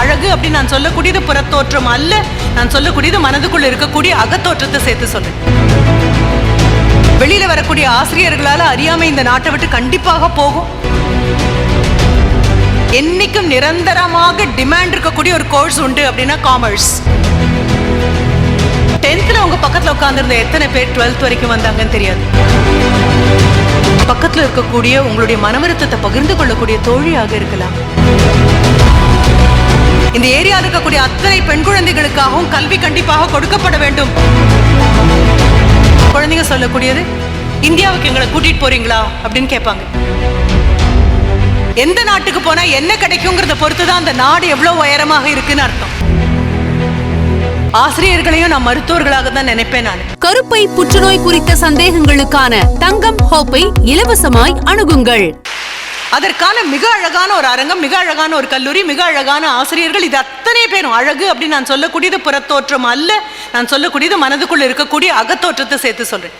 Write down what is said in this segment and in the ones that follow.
அழகு அப்படின்னு நான் சொல்லக்கூடியது புறத்தோற்றம் அல்ல. நான் சொல்லக்கூடியது மனதுக்குள்ள இருக்கக்கூடிய அகத்தோற்றத்தை சேர்த்து சொல்றேன். வெளியில வரக்கூடிய ஆசிரியர்களால அறியாமை இந்த நாட்டை விட்டு கண்டிப்பாக போகும். என்னைக்கும் நிரந்தரமாக டிமாண்ட் இருக்கக்கூடிய ஒரு கோர்ஸ் உண்டு அப்படின்னா காமர்ஸ் டென்த்ல உங்க பக்கத்துல உட்கார்ந்திருந்த எத்தனை பேர் டுவெல்த் வரைக்கும் வந்தாங்கன்னு தெரியாது. பக்கத்துல இருக்கக்கூடிய உங்களுடைய மனவருத்தத்தை பகிர்ந்து கொள்ளக்கூடிய தோழியாக இருக்கலாம். இந்த ஏரியாவில் இருக்கக்கூடிய அத்தனை பெண் குழந்தைகளுக்காகவும் கல்வி கண்டிப்பாக கொடுக்கப்பட வேண்டும். குழந்தைங்க சொல்லக்கூடியது இந்தியாவுக்கு எங்களை கூட்டிட்டு போறீங்களா? அப்படின்னு கேட்பாங்க. எந்த நாட்டுக்கு போனா என்ன கிடைக்குங்கிறத பொறுத்து தான் அந்த நாடு எவ்வளவு உயரமாக இருக்குன்னு அர்த்தம். ஆசிரியர்களையும் நான் மருத்துவர்களாக தான் நினைப்பேன் நான். கருப்பை புற்றுநோய் குறித்த சந்தேகங்களுக்கான தங்கம் ஹோப்பை இலவசமாய் அணுகுங்கள். அதற்கான மிக அழகான ஒரு அரங்கம் மிக அழகான ஒரு கல்லூரி மிக அழகான ஆசிரியர்கள். இது அத்தனை பேரும் அழகு அப்படின்னு நான் சொல்லக்கூடியது புறத்தோற்றம் அல்ல. நான் சொல்லக்கூடியது மனதுக்குள்ள இருக்கக்கூடிய அகத்தோற்றத்தை சேர்த்து சொல்றேன்.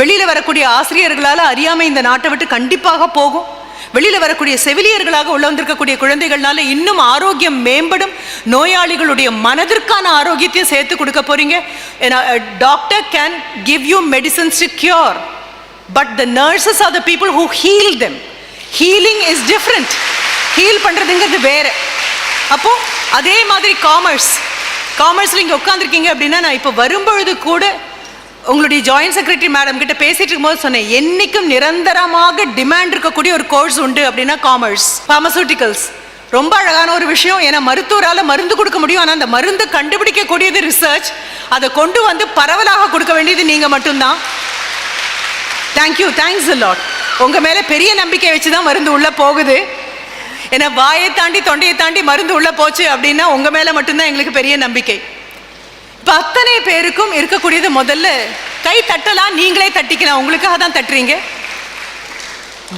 வெளியில வரக்கூடிய ஆசிரியர்களால் அறியாமை இந்த நாட்டை விட்டு கண்டிப்பாக போகும். வெளியில வரக்கூடிய செவிலியர்களாக உள்ள வந்திருக்கக்கூடிய குழந்தைகள்னால இன்னும் ஆரோக்கியம் மேம்படும். நோயாளிகளுடைய மனதிற்கான ஆரோக்கியத்தையும் சேர்த்து கொடுக்க போறீங்க. Doctor can give you medicines to cure but the nurses are the people who heal them healing is different heal பண்ணுறதுங்கிறது வேற. அப்போது அதே மாதிரி காமர்ஸ் காமர்ஸில் இங்கே உட்காந்துருக்கீங்க அப்படின்னா நான் இப்போ வரும்பொழுது கூட உங்களுடைய ஜாயின்ட் செக்ரட்டரி மேடம் கிட்ட பேசிட்டு இருக்கும்போது சொன்னேன் என்றைக்கும் நிரந்தரமாக டிமாண்ட் இருக்கக்கூடிய ஒரு கோர்ஸ் உண்டு அப்படின்னா காமர்ஸ் ஃபார்மசூட்டிக்கல்ஸ் ரொம்ப அழகான ஒரு விஷயம். ஏன்னா மருத்துவரால் மருந்து கொடுக்க முடியும். ஆனால் அந்த மருந்து கண்டுபிடிக்கக்கூடியது ரிசர்ச் அதை கொண்டு வந்து பரவலாக கொடுக்க வேண்டியது நீங்கள் மட்டும்தான். தேங்க்யூ தேங்க்ஸ் லாட் உங்கள் மேலே பெரிய நம்பிக்கை வச்சு தான் மருந்து உள்ளே போகுது. ஏன்னா வாயை தாண்டி தொண்டையை தாண்டி மருந்து உள்ளே போச்சு அப்படின்னா உங்கள் மேலே மட்டும்தான் எங்களுக்கு பெரிய நம்பிக்கை. இப்போ அத்தனை பேருக்கும் இருக்கக்கூடியது முதல்ல கை தட்டலாம் நீங்களே தட்டிக்கலாம். உங்களுக்காக தான் தட்டுறீங்க.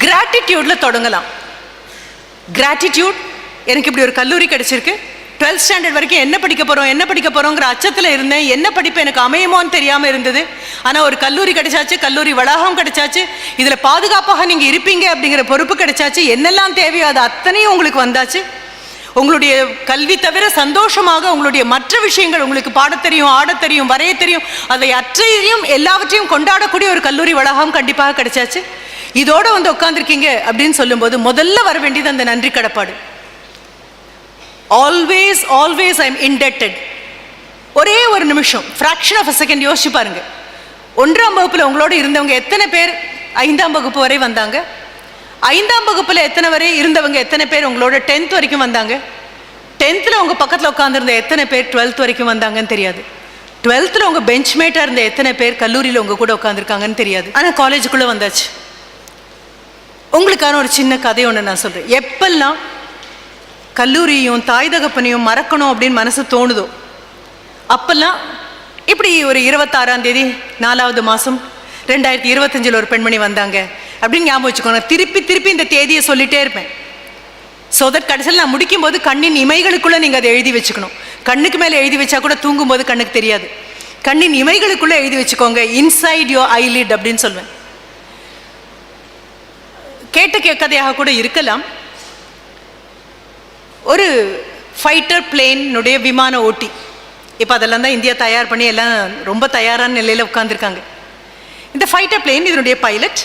கிராட்டிடியூடில் தொடங்கலாம். கிராட்டிடியூட் எனக்கு இப்படி ஒரு கல்லூரி கிடச்சிருக்கு. டுவெல்த் ஸ்டாண்டர்ட் வரைக்கும் என்ன படிக்க போகிறோம் என்ன படிக்க போகிறோங்கிற அச்சத்தில் இருந்தேன். என்ன படிப்பு எனக்கு அமையுமோன்னு தெரியாமல் இருந்தது. ஆனால் ஒரு கல்லூரி கிடைச்சாச்சு கல்லூரி வளாகம் கிடைச்சாச்சு. இதில் பாதுகாப்பாக நீங்கள் இருப்பீங்க அப்படிங்கிற பொறுப்பு கிடைச்சாச்சு. என்னெல்லாம் தேவையோ அது அத்தனையும் உங்களுக்கு வந்தாச்சு. உங்களுடைய கல்வி தவிர சந்தோஷமாக உங்களுடைய மற்ற விஷயங்கள் உங்களுக்கு பாட தெரியும் ஆடத் தெரியும் வரைய தெரியும். அதை அற்றையும் எல்லாவற்றையும் கொண்டாடக்கூடிய ஒரு கல்லூரி வளாகம் கண்டிப்பாக கிடைச்சாச்சு. இதோட வந்து உட்காந்துருக்கீங்க அப்படின்னு சொல்லும்போது முதல்ல வர வேண்டியது அந்த நன்றி கடப்பாடு. Always always I am indebted ஒரே ஒரு நிமிஷம் ஃப்ராக்ஷன் ஆஃப் அ செகண்ட் யோசிச்சு பாருங்க. ஒன்றாம் வகுப்பில் உங்களோட இருந்தவங்க எத்தனை பேர் ஐந்தாம் வகுப்பு வரை வந்தாங்க? ஐந்தாம் வகுப்பில் எத்தனை வரை இருந்தவங்க எத்தனை பேர் உங்களோட டென்த் வரைக்கும் வந்தாங்க? டென்த்தில் உங்கள் பக்கத்தில் உட்காந்துருந்த எத்தனை பேர் டுவெல்த் வரைக்கும் வந்தாங்கன்னு தெரியாது. டுவெல்த்தில் உங்கள் பெஞ்ச்மேட்டாக இருந்த எத்தனை பேர் கல்லூரியில் உங்கள் கூட உட்காந்துருக்காங்கன்னு தெரியாது. ஆனால் காலேஜுக்குள்ளே வந்தாச்சு. உங்களுக்கான ஒரு சின்ன கதை ஒன்று நான் சொல்கிறேன் எப்பெல்லாம் கல்லூரியையும் தாய் தகப்பனையும் மறக்கணும் அப்படின்னு மனசு தோணுதோ? அப்பெல்லாம் இப்படி ஒரு இருபத்தாறாம் தேதி நாலாவது மாதம் ரெண்டாயிரத்தி இருபத்தஞ்சில் ஒரு பெண்மணி வந்தாங்க. அப்படின்னு ஞாபகம் வச்சுக்கோங்க. திருப்பி திருப்பி இந்த தேதியை சொல்லிட்டே இருப்பேன். ஸோ தட் கடைசியில் நான் முடிக்கும்போது கண்ணின் இமைகளுக்குள்ளே நீங்கள் அதை எழுதி வச்சுக்கணும். கண்ணுக்கு மேலே எழுதி வச்சா கூட தூங்கும்போது கண்ணுக்கு தெரியாது. கண்ணின் இமைகளுக்குள்ளே எழுதி வச்சுக்கோங்க. இன்சைட் யோ ஐலிட் அப்படின்னு சொல்வேன். கேட்ட கேட்கதையாக கூட இருக்கலாம். ஒரு ஃபைட்டர் பிளேனுடைய விமான ஓட்டி. இப்போ அதெல்லாம் தான் இந்தியா தயார் பண்ணி எல்லாம் ரொம்ப தயாரான நிலையில் உட்காந்துருக்காங்க இந்த ஃபைட்டர் பிளேன் இதனுடைய பைலட்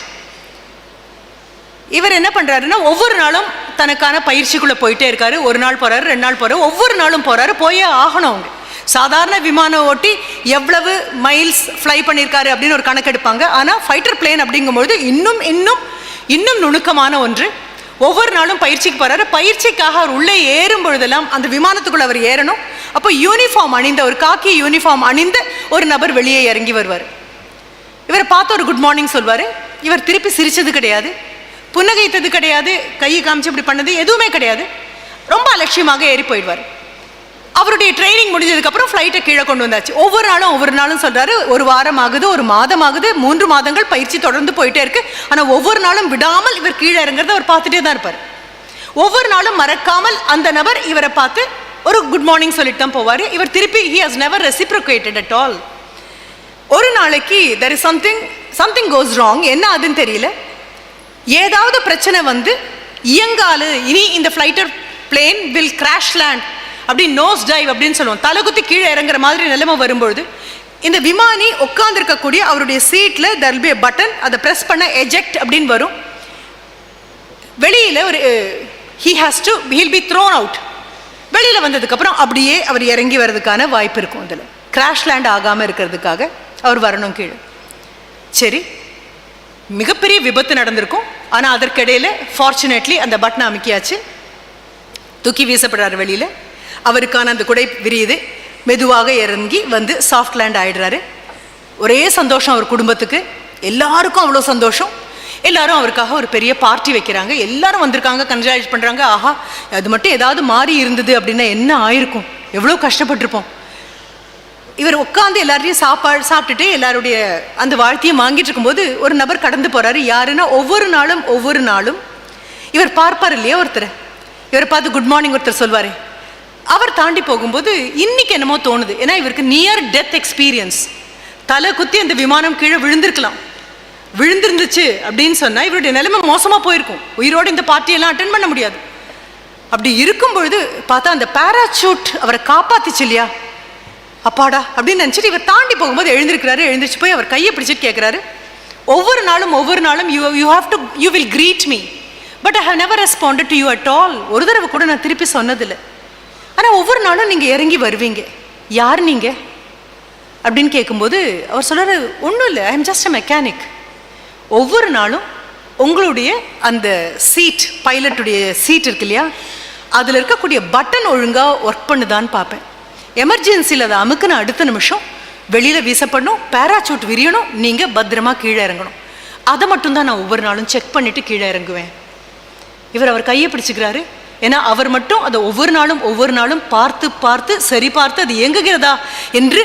இவர் என்ன பண்ணுறாருன்னா ஒவ்வொரு நாளும் தனக்கான பயிற்சிக்குள்ளே போயிட்டே இருக்காரு. ஒரு நாள் போகிறாரு ரெண்டு நாள் போகிறாரு ஒவ்வொரு நாளும் போகிறாரு போயே ஆகணும் அவங்க. சாதாரண விமானம் ஓட்டி எவ்வளவு மைல்ஸ் ஃப்ளை பண்ணியிருக்காரு அப்படின்னு ஒரு கணக்கு எடுப்பாங்க ஆனால் ஃபைட்டர் பிளேன் அப்படிங்கும்பொழுது இன்னும் இன்னும் இன்னும் நுணுக்கமான ஒன்று ஒவ்வொரு நாளும் பயிற்சிக்கு போறாரு. பயிற்சிக்காக அவர் உள்ளே ஏறும் பொழுதெல்லாம் அந்த விமானத்துக்குள்ள அவர் ஏறணும். அப்போ யூனிஃபார்ம் அணிந்த ஒரு காக்கி யூனிஃபார்ம் அணிந்த ஒரு நபர் வெளியே இறங்கி வருவார். இவரை பார்த்து ஒரு குட் மார்னிங் சொல்வார். இவர் திருப்பி சிரித்தது கிடையாது. புன்னகைத்தது கிடையாது. கையை காமிச்சு இப்படி பண்ணது எதுவுமே கிடையாது. ரொம்ப அலட்சியமாக ஏறி போயிடுவார். அவருடைய ட்ரைனிங் முடிஞ்சதுக்கப்புறம் ஃப்ளைட்டை கீழே கொண்டு வந்தாச்சு. ஒவ்வொரு நாளும் ஒவ்வொரு நாளும் சொல்கிறாரு ஒரு வாரம் ஆகுது ஒரு மாதம் ஆகுது மூன்று மாதங்கள் பயிற்சி தொடர்ந்து போயிட்டே இருக்கு. ஆனால் ஒவ்வொரு நாளும் விடாமல் இவர் கீழே இறங்குறத அவர் பார்த்துட்டே தான் இருப்பார். ஒவ்வொரு நாளும் மறக்காமல் அந்த நபர் இவரை பார்த்து ஒரு குட் மார்னிங் சொல்லிட்டு தான் போவார். இவர் திருப்பி he has never reciprocated at all ஒரு நாளைக்கு there is something something goes wrong என்ன ஆகுதுன்னு தெரியல. ஏதாவது பிரச்சனை வந்து இயங்காலு இனி இந்த ஃப்ளைட்டர் பிளேன் வில் கிராஷ் லேண்ட் அப்படி நோஸ் டைவ் அப்படின்னு சொல்லுவோம். தலை குத்தி கீழே இறங்குற மாதிரி நிலைமை வரும்பொழுது இந்த விமானி உட்காந்துருக்கக்கூடிய அவருடைய சீட்டில் தர் பி பட்டன் அதை ப்ரெஸ் பண்ண எஜெக்ட் அப்படின்னு வரும். வெளியில் ஒரு he has to he'll be thrown out வெளியில் வந்ததுக்கப்புறம் அப்படியே அவர் இறங்கி வர்றதுக்கான வாய்ப்பு இருக்கும் அதில். கிராஷ் லேண்ட் ஆகாமல் இருக்கிறதுக்காக அவர் வரணும் கீழே. சரி மிகப்பெரிய விபத்து நடந்திருக்கும். ஆனால் அதற்கிடையில் ஃபார்ச்சுனேட்லி அந்த பட்டனை அமுக்கியாச்சு. தூக்கி வீசப்படுறாரு வெளியில். அவருக்கான அந்த குடை விரியுது. மெதுவாக இறங்கி வந்து சாஃப்ட் லேண்ட் ஆயிடுறாரு. ஒரே சந்தோஷம் அவர் குடும்பத்துக்கு. எல்லாருக்கும் அவ்வளோ சந்தோஷம். எல்லாரும் அவருக்காக ஒரு பெரிய பார்ட்டி வைக்கிறாங்க. எல்லாரும் வந்திருக்காங்க கன்ஜாலேட் பண்ணுறாங்க ஆஹா அது மட்டும் ஏதாவது மாறி இருந்தது அப்படின்னா என்ன ஆயிருக்கும்? எவ்வளோ கஷ்டப்பட்டிருப்போம். இவர் உட்காந்து எல்லாரையும் சாப்பாடு சாப்பிட்டுட்டு எல்லாருடைய அந்த வாழ்த்தையும் வாங்கிட்டு இருக்கும்போது ஒரு நபர் கடந்து போறாரு. யாருன்னா ஒவ்வொரு நாளும் ஒவ்வொரு நாளும் இவர் பார்ப்பார் இல்லையா ஒருத்தர்? இவரை பார்த்து குட் மார்னிங் ஒருத்தர் சொல்வாரு. தாண்டி போகும்போது இன்னைக்கு என்னமோ தோணுது. ஏன்னா இவருக்கு நியர் டெத் எக்ஸ்பீரியன்ஸ் தலை குத்தி அந்த விமானம் கீழே விழுந்திருக்கலாம். விழுந்திருந்துச்சு அப்படின்னு சொன்னால் இவருடைய நிலைமை மோசமாக போயிருக்கும். உயிரோடு இந்த பார்ட்டியெல்லாம் அட்டன் பண்ண முடியாது. அப்படி இருக்கும் பொழுது பார்த்தா அந்த பேராசூட் அவரை காப்பாத்திச்சு இல்லையா? அப்பாடா அப்படின்னு நினச்சிட்டு இவர் தாண்டி போகும்போது எழுந்திருக்கிறாரு. எழுந்திரிச்சு போய் அவர் கையை பிடிச்சிட்டு கேட்குறாரு ஒவ்வொரு நாளும் ஒவ்வொரு நாளும் you you have to you will greet me but I have never responded to you at all ஒரு தடவை கூட நான் திருப்பி சொன்னதில்லை. ஆனால் ஒவ்வொரு நாளும் நீங்கள் இறங்கி வருவீங்க. யார் நீங்கள் அப்படின்னு கேட்கும்போது அவர் சொல்கிறார் ஒன்றும் இல்லை I am just a mechanic ஒவ்வொரு நாளும் உங்களுடைய அந்த சீட் பைலட்டுடைய சீட் இருக்கு இல்லையா? அதில் இருக்கக்கூடிய பட்டன் ஒழுங்காக ஒர்க் பண்ணுதான்னு பார்ப்பேன். எமர்ஜென்சியில் அதை அமுக்குன அடுத்த நிமிஷம் வெளியில் வீசப்படணும் பேராசூட் விரியணும் நீங்கள் பத்திரமா கீழே இறங்கணும். அதை மட்டும்தான் நான் ஒவ்வொரு நாளும் செக் பண்ணிவிட்டு கீழே இறங்குவேன். இவர் அவர் கையை பிடிச்சிக்கிறாரு. ஏன்னா அவர் மட்டும் அதை ஒவ்வொரு நாளும் ஒவ்வொரு நாளும் பார்த்து பார்த்து சரி பார்த்து அது இயங்குகிறதா என்று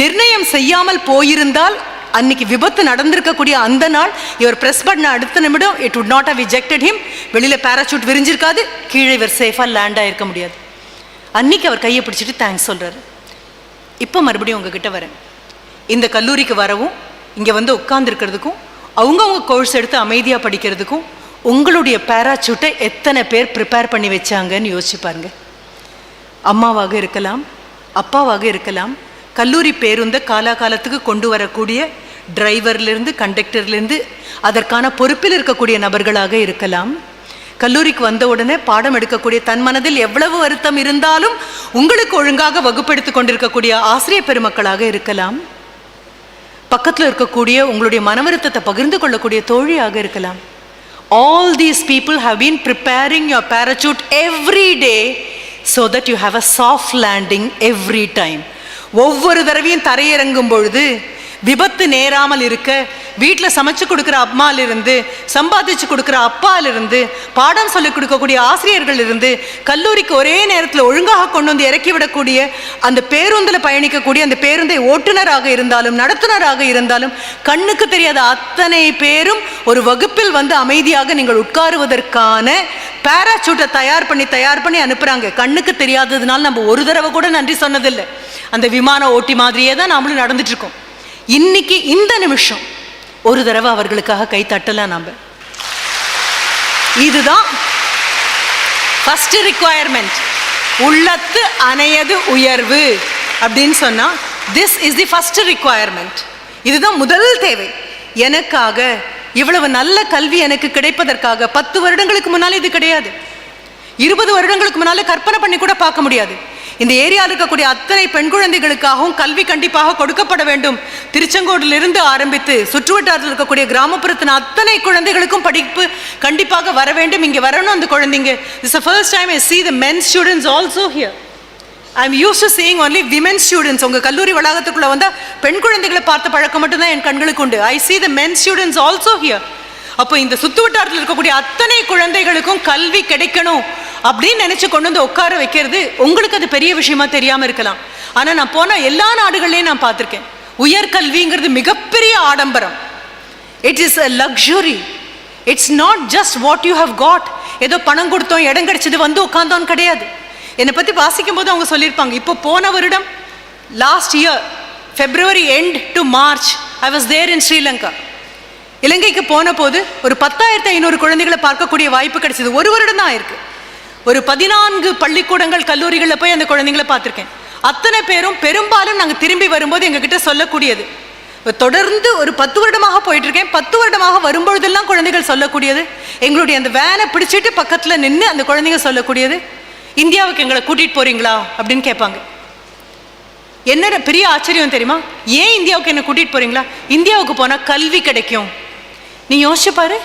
நிர்ணயம் செய்யாமல் போயிருந்தால் அன்னைக்கு விபத்து நடந்திருக்கக்கூடிய அந்த நாள் இவர் பிரஸ் பண்ண அடுத்த நிமிடம் it would not have rejected him வெளியில் பேராசூட் விரிஞ்சிருக்காது கீழே இவர் சேஃபாக லேண்ட் ஆகிருக்க முடியாது. அன்னைக்கு அவர் கையை பிடிச்சிட்டு தேங்க்ஸ் சொல்கிறாரு இப்போ மறுபடியும் உங்ககிட்ட வரேன். இந்த கல்லூரிக்கு வரவும் இங்கே வந்து உட்காந்துருக்கிறதுக்கும் அவங்கவுங்க கோர்ஸ் எடுத்து அமைதியாக படிக்கிறதுக்கும் உங்களுடைய பேராசூட்டை எத்தனை பேர் ப்ரிப்பேர் பண்ணி வச்சாங்கன்னு யோசிச்சு பாருங்க. அம்மாவாக இருக்கலாம் அப்பாவாக இருக்கலாம் கல்லூரி பேருந்தை காலாகாலத்துக்கு கொண்டு வரக்கூடிய டிரைவர்லேருந்து கண்டக்டர்லேருந்து அதற்கான பொறுப்பில் இருக்கக்கூடிய நபர்களாக இருக்கலாம். கல்லூரிக்கு வந்த உடனே பாடம் எடுக்கக்கூடிய தன் மனதில் எவ்வளவு வருத்தம் இருந்தாலும் உங்களுக்கு ஒழுங்காக வகுப்பெடுத்துக் கொண்டிருக்கக்கூடிய ஆசிரியர் பெருமக்களாக இருக்கலாம். பக்கத்தில் இருக்கக்கூடிய உங்களுடைய மனவருத்தத்தை பகிர்ந்து கொள்ளக்கூடிய தோழியாக இருக்கலாம். All these people have been preparing your parachute every day so that you have a soft landing every time ஒவ்வொரு தடவையும் தரையிறங்கும் பொழுது விபத்து நேராமல் இருக்க வீட்டில் சமைச்சு கொடுக்குற அம்மாலிருந்து சம்பாதிச்சு கொடுக்குற அப்பாலிருந்து பாடம் சொல்லிக் கொடுக்கக்கூடிய ஆசிரியர்கள் இருந்து கல்லூரிக்கு ஒரே நேரத்தில் ஒழுங்காக கொண்டு வந்து இறக்கி விடக்கூடிய அந்த பேருந்தில் பயணிக்கக்கூடிய அந்த பேருந்தை ஓட்டுநராக இருந்தாலும் நடத்துனராக இருந்தாலும் கண்ணுக்கு தெரியாத அத்தனை பேரும் ஒரு வகுப்பில் வந்து அமைதியாக நீங்கள் உட்காருவதற்கான பேராசூட்டை தயார் பண்ணி தயார் பண்ணி அனுப்புகிறாங்க கண்ணுக்கு தெரியாததுனால நம்ம ஒரு தடவை கூட நன்றி சொன்னதில்லை. அந்த விமான ஓட்டி மாதிரியே தான் நாமளும் நடந்துட்டு இருக்கோம். இன்னைக்கு இந்த நிமிஷம் ஒரு தடவை அவர்களுக்காக கை தட்டலாம் நாம. இதுதான் ஃபஸ்ட்டு ரிக்குவயர்மெண்ட் உள்ளத்து அணையது உயர்வு அப்படின்னு சொன்னா this is the first requirement இதுதான் முதல் தேவை. எனக்காக இவ்வளவு நல்ல கல்வி எனக்கு கிடைப்பதற்காக பத்து வருடங்களுக்கு முன்னால் இது கிடையாது. இருபது வருடங்களுக்கு முன்னால் கற்பனை பண்ணி கூட பார்க்க முடியாது. இந்த ஏரியாவில் இருக்கக்கூடிய அத்தனை பெண் குழந்தைகளுக்காகவும் கல்வி கண்டிப்பாக கொடுக்கப்பட வேண்டும். திருச்செங்கோடிலிருந்து ஆரம்பித்து சுற்றுவட்டாரத்தில் இருக்கக்கூடிய கிராமப்புறத்தின் அத்தனை குழந்தைகளுக்கும் படிப்பு கண்டிப்பாக வர வேண்டும். இங்கே வரணும் அந்த குழந்தைங்க. It's first time I see the men students also here I am use to seeing only women students உங்கள் கல்லூரி வளாகத்துக்குள்ளே வந்தால் பெண் குழந்தைகளை பார்த்த பழக்கம் மட்டும்தான் என் கண்களுக்கு உண்டு. I see the men students also here அப்போ இந்த சுத்து வட்டாரத்தில் இருக்கக்கூடிய அத்தனை குழந்தைகளுக்கும் கல்வி கிடைக்கணும். அப்படின்னு நினைச்சு கொண்டு வந்து உட்கார வைக்கிறது உங்களுக்கு அது பெரிய விஷயமா தெரியாம இருக்கலாம். ஆனா நான் போன எல்லா நாடுகள்லையும் நான் பார்த்துருக்கேன். உயர்கல்விங்கிறது மிகப்பெரிய ஆடம்பரம். It is a luxury it's not just what you have got ஏதோ பணம் கொடுத்தோம் இடம் கிடைச்சது வந்து உட்காந்தோன்னு கிடையாது. என்னை பற்றி வாசிக்கும் போது அவங்க சொல்லியிருப்பாங்க இப்போ போன வருடம் last year February end to March I was there in Sri Lanka இலங்கைக்கு போன போது ஒரு பத்தாயிரத்தி ஐநூறு குழந்தைகளை பார்க்கக்கூடிய வாய்ப்பு கிடைச்சது. ஒரு வருடம் தான் ஆயிருக்கு. ஒரு பதினான்கு பள்ளிக்கூடங்கள் கல்லூரிகளில் போய் அந்த குழந்தைங்களை பார்த்துருக்கேன். அத்தனை பேரும் பெரும்பாலும் நாங்கள் திரும்பி வரும்போது எங்ககிட்ட சொல்லக்கூடியது. தொடர்ந்து ஒரு பத்து வருடமாக போயிட்டு இருக்கேன் பத்து வருடமாக வரும்பொழுதெல்லாம் குழந்தைகள் சொல்லக்கூடியது. எங்களுடைய அந்த வேனை பிடிச்சிட்டு பக்கத்தில் நின்று அந்த குழந்தைங்க சொல்லக்கூடியது. இந்தியாவுக்கு எங்களை கூட்டிகிட்டு போகிறீங்களா அப்படின்னு கேட்பாங்க. என்ன பெரிய ஆச்சரியம் தெரியுமா? ஏன் இந்தியாவுக்கு என்ன கூட்டிகிட்டு போகிறீங்களா இந்தியாவுக்கு போனால் கல்வி கிடைக்கும். நீ யோசிச்சு பாரு.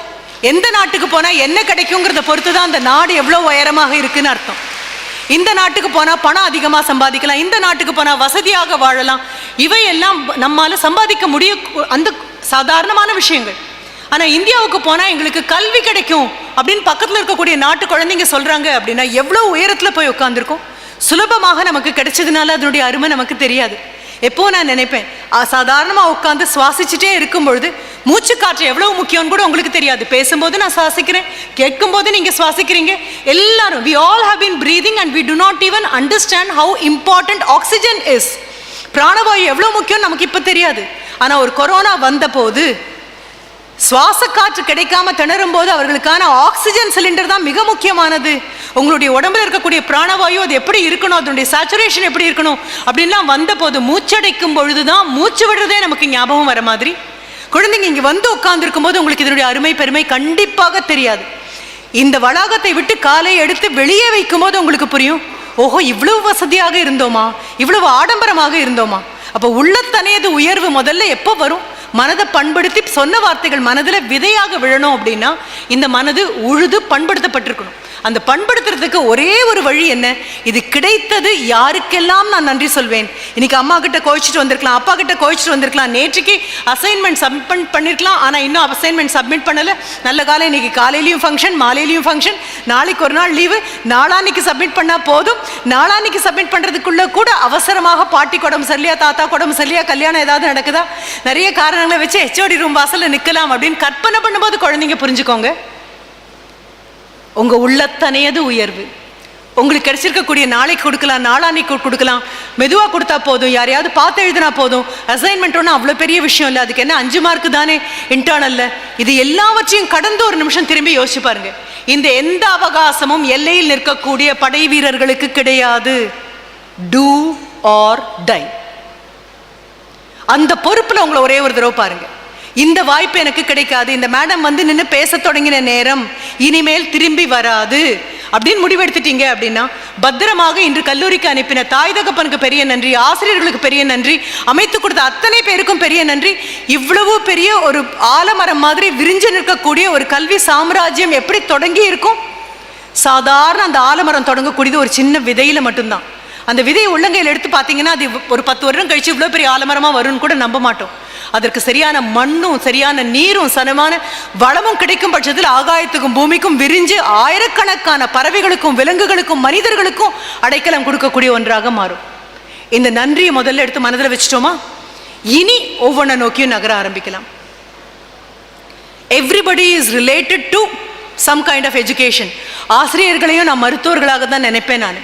எந்த நாட்டுக்கு போனால் என்ன கிடைக்குங்கிறத பொறுத்து தான் அந்த நாடு எவ்வளோ உயரமாக இருக்குன்னு அர்த்தம். இந்த நாட்டுக்கு போனால் பணம் அதிகமாக சம்பாதிக்கலாம் இந்த நாட்டுக்கு போனால் வசதியாக வாழலாம். இவையெல்லாம் நம்மால் சம்பாதிக்க முடிய அந்த சாதாரணமான விஷயங்கள். ஆனால் இந்தியாவுக்கு போனால் எங்களுக்கு கல்வி கிடைக்கும் அப்படின்னு பக்கத்தில் இருக்கக்கூடிய நாட்டு குழந்தைங்க சொல்கிறாங்க அப்படின்னா எவ்வளோ உயரத்தில் போய் உட்காந்துருக்கோம் சுலபமாக நமக்கு கிடைச்சதுனால அதனுடைய அருமை நமக்கு தெரியாது. எப்போ நான் நினைப்பேன் சாதாரணமாக உட்காந்து சுவாசிச்சுட்டே இருக்கும் பொழுது மூச்சு காற்று எவ்வளவு முக்கியம்னு கூட உங்களுக்கு தெரியாது. பேசும்போது நான் சுவாசிக்கிறேன் கேட்கும்போது நீங்க சுவாசிக்கிறீங்க. எல்லாரும் we all have bin breathing and we do not even understand how important oxygen is பிராணவாயு எவ்வளவு முக்கியம் நமக்கு இப்ப தெரியாது. ஆனா ஒரு கொரோனா வந்த போது சுவாச காற்று கிடைக்காம திணறும் போது அவர்களுக்கான ஆக்சிஜன் சிலிண்டர் தான் மிக முக்கியமானது. உங்களுடைய உடம்புல இருக்கக்கூடிய பிராணவாயு அது எப்படி இருக்கணும்? அதனுடைய சேச்சுரேஷன் எப்படி இருக்கணும்? அப்படின்லாம் வந்த போது மூச்சடைக்கும் பொழுதுதான் மூச்சு விடுறதே நமக்கு ஞாபகம் வர மாதிரி. குழந்தைங்க இங்கே வந்து உட்கார்ந்துருக்கும் போது உங்களுக்கு இதனுடைய அருமை பெருமை கண்டிப்பாக தெரியாது. இந்த வளாகத்தை விட்டு காலை எடுத்து வெளியே வைக்கும் போது உங்களுக்கு புரியும். ஓஹோ இவ்வளவு வசதியாக இருந்தோமா? இவ்வளவு ஆடம்பரமாக இருந்தோமா? அப்போ உள்ளத்தனையது உயர்வு முதல்ல எப்போ வரும்? மனதை பண்படுத்தி சொன்ன வார்த்தைகள் மனதில் விதையாக விழணும் அப்படின்னா இந்த மனது உழுது பண்படுத்தப்பட்டிருக்கணும். அந்த பண்படுத்துறதுக்கு ஒரே ஒரு வழி என்ன? இது கிடைத்தது யாருக்கெல்லாம் நான் நன்றி சொல்வேன்? இன்னைக்கு அம்மா கிட்ட கோச்சிட்டு வந்திருக்கலாம் அப்பா கிட்ட கோச்சிட்டு வந்திருக்கலாம். நேற்றுக்கு அசைன்மெண்ட் சப்மிட் பண்ணிருக்கலாம் ஆனால் இன்னும் அசைன்மெண்ட் சப்மிட் பண்ணல. நல்ல காலம் இன்னைக்கு காலையிலையும் ஃபங்க்ஷன் மாலையிலையும் ஃபங்க்ஷன் நாளைக்கு ஒரு நாள் லீவு நாளான்னைக்கு சப்மிட் பண்ணால் போதும். நாளான்னைக்கு சப்மிட் பண்ணுறதுக்குள்ளே கூட அவசரமாக பாட்டி குடம்பு சரியா தாத்தா குடம்பு சரியா கல்யாணம் ஏதாவது நடக்குதா? நிறைய காரணங்களை வச்சு ஹெச்ஓடி ரூம் வாசலில் நிற்கலாம் அப்படின்னு கற்பனை பண்ணும்போது குழந்தைங்க புரிஞ்சுக்கோங்க. உங்க உள்ளத்தனையது உயர்வு. உங்களுக்கு கிடைச்சிருக்கக்கூடிய நாளைக்கு கொடுக்கலாம் நாளான்னைக்கு கொடுக்கலாம். மெதுவாக கொடுத்தா போதும் யாரையாவது பார்த்து எழுதினா போதும். அசைன்மெண்ட் ஒன்றும் அவ்வளோ பெரிய விஷயம் இல்லை. அதுக்கு என்ன அஞ்சு மார்க்கு தானே? இன்டர்னல்ல இது எல்லாவற்றையும் கடந்து ஒரு நிமிஷம் திரும்பி யோசிச்சு பாருங்க. இந்த எந்த அவகாசமும் எல்லையில் நிற்கக்கூடிய படை வீரர்களுக்கு கிடையாது. டூ ஆர் டை அந்த பொறுப்புல உங்களை ஒரே ஒரு தடவை பாருங்க. இந்த வாய்ப்பு எனக்கு கிடைக்காது. இந்த மேடம் வந்து நின்று பேச தொடங்கின நேரம் இனிமேல் திரும்பி வராது. அப்படின்னு முடிவெடுத்துட்டீங்க அப்படின்னா பத்திரமாக இன்று கல்லூரிக்கு அனுப்பின தாய் தகப்பனுக்கு பெரிய நன்றி ஆசிரியர்களுக்கு பெரிய நன்றி அமைத்து கொடுத்த அத்தனை பேருக்கும் பெரிய நன்றி. இவ்வளவு பெரிய ஒரு ஆலமரம் மாதிரி விரிஞ்சு நிற்கக்கூடிய ஒரு கல்வி சாம்ராஜ்யம் எப்படி தொடங்கி இருக்கும்? சாதாரண அந்த ஆலமரம் தொடங்கக்கூடியது ஒரு சின்ன விதையில மட்டும்தான். அந்த விதையை உள்ளங்கையில் எடுத்து பார்த்தீங்கன்னா அது ஒரு பத்து வருடம் கழிச்சு இவ்வளோ பெரிய ஆலமரமாக வரும்னு கூட நம்ப மாட்டோம். அதற்கு சரியான மண்ணும் சரியான நீரும் சனமான வளமும் கிடைக்கும் பட்சத்தில் ஆகாயத்துக்கும் பூமிக்கும் விரிஞ்சு ஆயிரக்கணக்கான பறவைகளுக்கும் விலங்குகளுக்கும் மனிதர்களுக்கும் அடைக்கலம் கொடுக்கக்கூடிய ஒன்றாக மாறும். இந்த நன்றியை முதல்ல எடுத்து மனதில் வச்சுட்டோமா? இனி ஒவ்வொன்றை நோக்கியும் நகர ஆரம்பிக்கலாம். Everybody is related to some kind of education ஆசிரியர்களையும் நான் மருத்துவர்களாக தான் நினைப்பேன் நான்.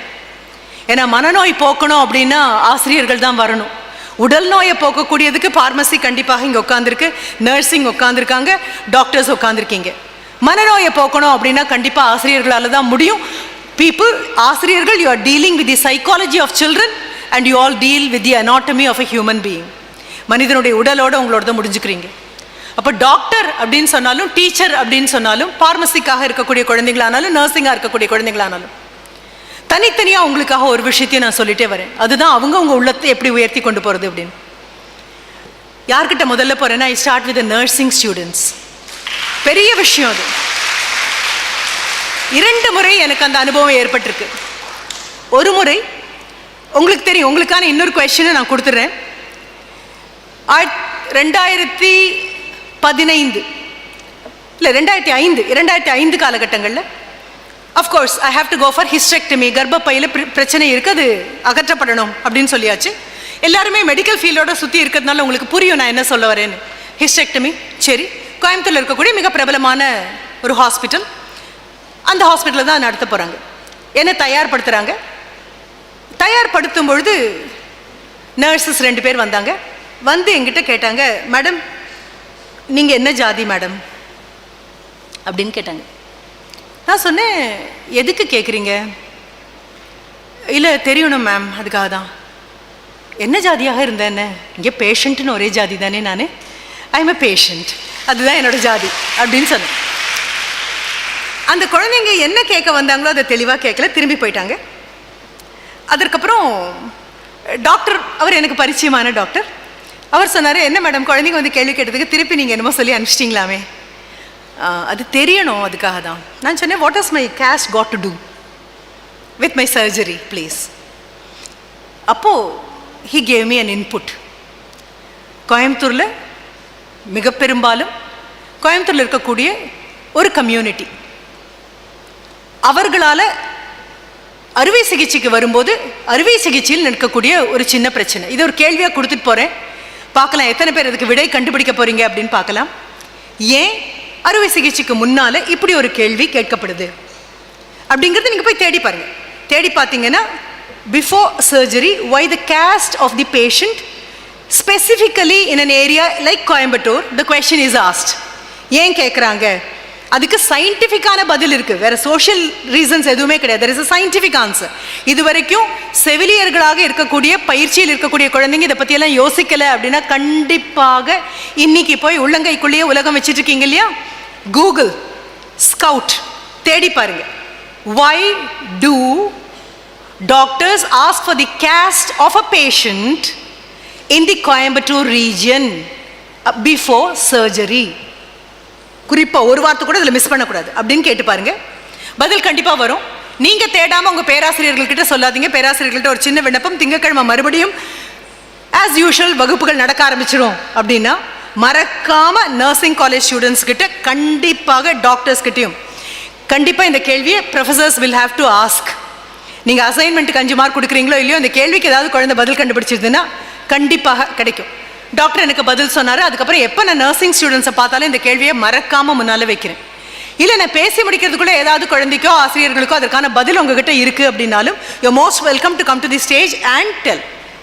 ஏன்னா மனநோய் போக்கணும் அப்படின்னா ஆசிரியர்கள் தான் வரணும். உடல் நோயை போக்கக்கூடியதுக்கு பார்மசி கண்டிப்பாக இங்கே உட்காந்துருக்கு நர்சிங் உட்காந்துருக்காங்க டாக்டர்ஸ் உட்காந்துருக்கீங்க மனநோயை போக்கணும் அப்படின்னா கண்டிப்பாக ஆசிரியர்களால் தான் முடியும். பீப்புள் ஆசிரியர்கள் you are dealing with the psychology of children and you all deal with the anatomy of a human being மனிதனுடைய உடலோட உங்களோட தான் முடிஞ்சுக்கிறீங்க. அப்போ டாக்டர் அப்படின்னு சொன்னாலும் டீச்சர் அப்படின்னு சொன்னாலும் ஃபார்மசிக்காக இருக்கக்கூடிய குழந்தைங்களானாலும் நர்சிங்காக இருக்கக்கூடிய குழந்தைங்களானாலும் தனித்தனியாக உங்களுக்காக ஒரு விஷயத்தையும் நான் சொல்லிட்டே வரேன். அதுதான் அவங்க உங்க உள்ளத்தை எப்படி உயர்த்தி கொண்டு போகிறது அப்படின்னு. யார்கிட்ட முதல்ல போகிறேன்னா I start with nursing students பெரிய விஷயம் அது. இரண்டு முறை எனக்கு அந்த அனுபவம் ஏற்பட்டிருக்கு. ஒரு முறை உங்களுக்கு தெரியும் உங்களுக்கான இன்னொரு கொஷனை நான் கொடுத்துட்றேன் ரெண்டாயிரத்தி பதினைந்து. இல்லை ரெண்டாயிரத்தி ஐந்து இரண்டாயிரத்தி ஐந்து காலகட்டங்களில் of course I have to go for hysterectomy கர்ப்பப்பையில் பிரச்சனை இருக்குது. அது அகற்றப்படணும் அப்படின்னு சொல்லியாச்சு. எல்லாருமே மெடிக்கல் ஃபீல்டோட சுற்றி இருக்கிறதுனால உங்களுக்கு புரியும் நான் என்ன சொல்ல வரேன்னு. ஹிஸ்டெக்டமி சரி. கோயம்புத்தூரில் இருக்கக்கூடிய மிக பிரபலமான ஒரு ஹாஸ்பிட்டல் அந்த ஹாஸ்பிட்டலில் தான் நடத்த போகிறாங்க என்ன தயார்படுத்துகிறாங்க தயார்படுத்தும் பொழுது நர்சஸ் ரெண்டு பேர் வந்தாங்க. வந்து என்கிட்ட கேட்டாங்க மேடம் நீங்கள் என்ன ஜாதி மேடம் அப்படின்னு கேட்டாங்க. நான் சொன்னேன் எதுக்கு கேட்குறீங்க இல்லை தெரியணும் மேம் அதுக்காக தான். என்ன ஜாதியாக இருந்தேன் என்ன இங்கே பேஷண்ட்டுன்னு ஒரே ஜாதி தானே நான். ஐ எம் எ பேஷண்ட் அதுதான் என்னோட ஜாதி அப்படின்னு சொன்னேன். அந்த குழந்தைங்க என்ன கேட்க வந்தாங்களோ அதை தெளிவாக கேட்கல திரும்பி போயிட்டாங்க. அதற்கப்புறம் டாக்டர் அவர் எனக்கு பரிச்சயமான டாக்டர் அவர் சொன்னார் என்ன மேடம் குழந்தைங்க வந்து கேள்வி கேட்டதுக்கு திருப்பி நீங்கள் என்னமோ சொல்லி அனுப்பிச்சிட்டிங்களாமே. அது தெரியணும் அதுக்காக தான். நான் சொன்னேன் what is my caste got to do with my surgery please அப்போது he gave me an input கோயம்புத்தூரில் மிக பெரும்பாலும் கோயம்புத்தூரில் இருக்கக்கூடிய ஒரு கம்யூனிட்டி அவர்களால் அறுவை சிகிச்சைக்கு வரும்போது அறுவை சிகிச்சையில் நிற்கக்கூடிய ஒரு சின்ன பிரச்சனை. இது ஒரு கேள்வியாக கொடுத்துட்டு போகிறேன் பார்க்கலாம் எத்தனை பேர் அதுக்கு விடை கண்டுபிடிக்க போகிறீங்க அப்படின்னு பார்க்கலாம். ஏன் அறுவை சிகிச்சைக்கு முன்னால் இப்படி ஒரு கேள்வி கேட்கப்படுது. அப்படிங்கிறது நீங்கள் போய் தேடி பாருங்க. தேடி பார்த்தீங்கன்னா before surgery why the caste of the patient specifically in an area like Coimbatore the question is asked ஏன் கேட்குறாங்க அதுக்கு சயின்டிஃபிக்கான பதில் இருக்குது வேற சோஷியல் ரீசன்ஸ் எதுவுமே கிடையாது. There is a scientific answer இது வரைக்கும் செவிலியர்களாக இருக்கக்கூடிய பயிற்சியில் இருக்கக்கூடிய குழந்தைங்க இதை பற்றியெல்லாம் யோசிக்கலை அப்படின்னா கண்டிப்பாக இன்னைக்கு போய் உள்ளங்கைக்குள்ளேயே உலகம் வச்சுட்டு இருக்கீங்க இல்லையா? கூகுள் ஸ்கவுட் தேடி பாருங்க. Why do doctors ask for the caste of a patient in the Coimbatore region before surgery குறிப்பாக ஒரு வார்த்தை கூட இதில் மிஸ் பண்ணக்கூடாது. அப்படின்னு கேட்டு பாருங்க. பதில் கண்டிப்பாக வரும். நீங்கள் தேடாமல் உங்கள் பேராசிரியர்கள்கிட்ட சொல்லாதீங்க. பேராசிரியர்கள்ட்ட ஒரு சின்ன விண்ணப்பம் திங்கக்கிழமை மறுபடியும் ஆஸ் யூஷுவல் வகுப்புகள் நடக்க ஆரம்பிச்சிடும் அப்படின்னா மறக்காம நர்சிங் காலேஜ் ஸ்டூடெண்ட்ஸ் கிட்ட கண்டிப்பாக டாக்டர்ஸ் கிட்டயும் கண்டிப்பாக இந்த கேள்வியை professors will have to ask நீங்கள் அசைன்மெண்ட்டுக்கு அஞ்சு மார்க் கொடுக்குறீங்களோ இல்லையோ இந்த கேள்விக்கு ஏதாவது குழந்தை பதில் கண்டுபிடிச்சிருதுன்னா கண்டிப்பாக கிடைக்கும். டாக்டர் எனக்கு பதில் சொன்னார் அதுக்கப்புறம் எப்போ நான் நர்சிங் ஸ்டூடெண்ட்ஸை பார்த்தாலும் இந்த கேள்வியை மறக்காமல் முன்னால் வைக்கிறேன். இல்லை நான் பேசி முடிக்கிறதுக்குள்ள ஏதாவது குழந்தைக்கோ ஆசிரியர்களுக்கோ அதற்கான பதில் உங்ககிட்ட இருக்கு அப்படின்னாலும் you most welcome to come to the stage and tell